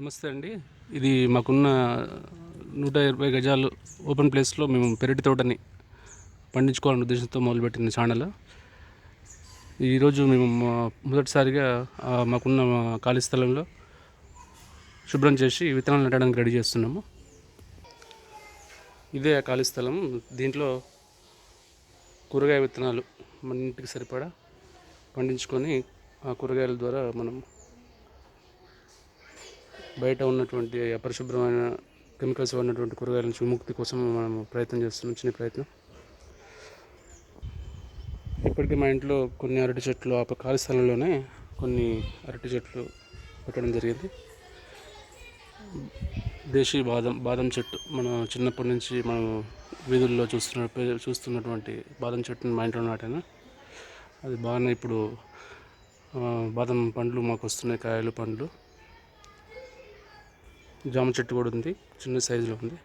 నమస్తే అండి. ఇది మాకున్న నూట ఇరవై గజాలు ఓపెన్ ప్లేస్లో మేము పెరటి తోటని పండించుకోవాలనే ఉద్దేశంతో మొదలుపెట్టిన ఛానల్. ఈరోజు మేము మొదటిసారిగా మాకున్న ఖాళీ స్థలంలో శుభ్రం చేసి విత్తనాలు నాటడానికి రెడీ చేస్తున్నాము. ఇదే ఆ ఖాళీ స్థలం. దీంట్లో కూరగాయ విత్తనాలు మన ఇంటికి సరిపడా పండించుకొని ఆ కూరగాయల ద్వారా మనం బయట ఉన్నటువంటి అపరిశుభ్రమైన కెమికల్స్ ఉన్నటువంటి కూరగాయల నుంచి విముక్తి కోసం మనం ప్రయత్నం చేస్తున్నాం చిన్న ప్రయత్నం. ఇప్పటికీ మా ఇంట్లో కొన్ని అరటి చెట్లు ఆ ఖాళీ స్థలంలోనే కొన్ని అరటి చెట్లు పెట్టడం జరిగింది. దేశీ బాదం బాదం చెట్టు. మనం చిన్నప్పటి నుంచి మనం వీధుల్లో చూస్తున్న చూస్తున్నటువంటి బాదం చెట్టుని మా ఇంట్లో నాటాను. అది బాగానే ఇప్పుడు బాదం పండ్లు మాకు వస్తున్నాయి కాయలు పండ్లు. జామ చెట్టు కూడా ఉంది. చిన్న సైజులో ఉంది.